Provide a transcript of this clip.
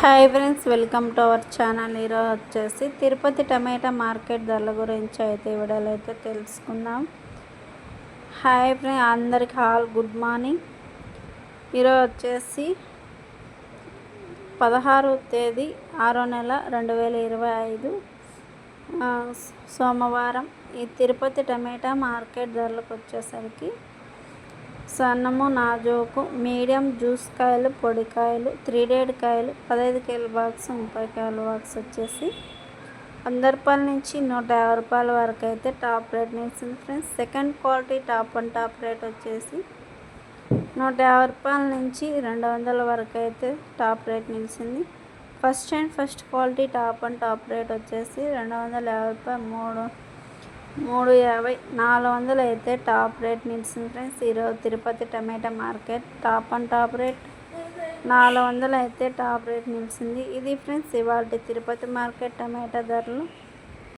Hi friends welcome to our channel. ఈరోజు వచ్చేసి Tirupati tomato market ధరల గురించి అయితే ఈ వీడియోలో అయితే తెలుసుకుందాం. హాయ్ ఫ్రెండ్ అందరికి హాల్ గుడ్ మార్నింగ్. ఈరోజు వచ్చేసి పదహారు తేదీ ఆరో నెల రెండు వేల ఇరవై ఐదు సోమవారం ఈ తిరుపతి టమాటా మార్కెట్ ధరలకు వచ్చేసరికి సన్నము నాజోకు మీడియం జ్యూస్ కాయలు పొడికాయలు త్రీ డేడ్ కాయలు పదహైదు కేల బాక్స్ ముప్పై కేల బాక్స్ వచ్చేసి వంద రూపాయల నుంచి నూట యాభై రూపాయల వరకు అయితే టాప్ రేట్ నిలిచింది friends. Second quality top and top rate వచ్చేసి నూట యాభై రూపాయల నుంచి రెండు వందల వరకు అయితే టాప్ రేట్ నిలిచింది. First and first quality top and top rate వచ్చేసి రెండు వందల యాభై రూపాయలు మూడు మూడు యాభై నాలుగు వందలు అయితే టాప్ రేట్ నిలిచింది ఫ్రెండ్స్. ఈరోజు Tirupati tomato market top and top rate నాలుగు వందలు అయితే టాప్ రేట్ నిలిచింది. ఇది ఫ్రెండ్స్ ఇవాళ తిరుపతి మార్కెట్ టమాటా ధరలు.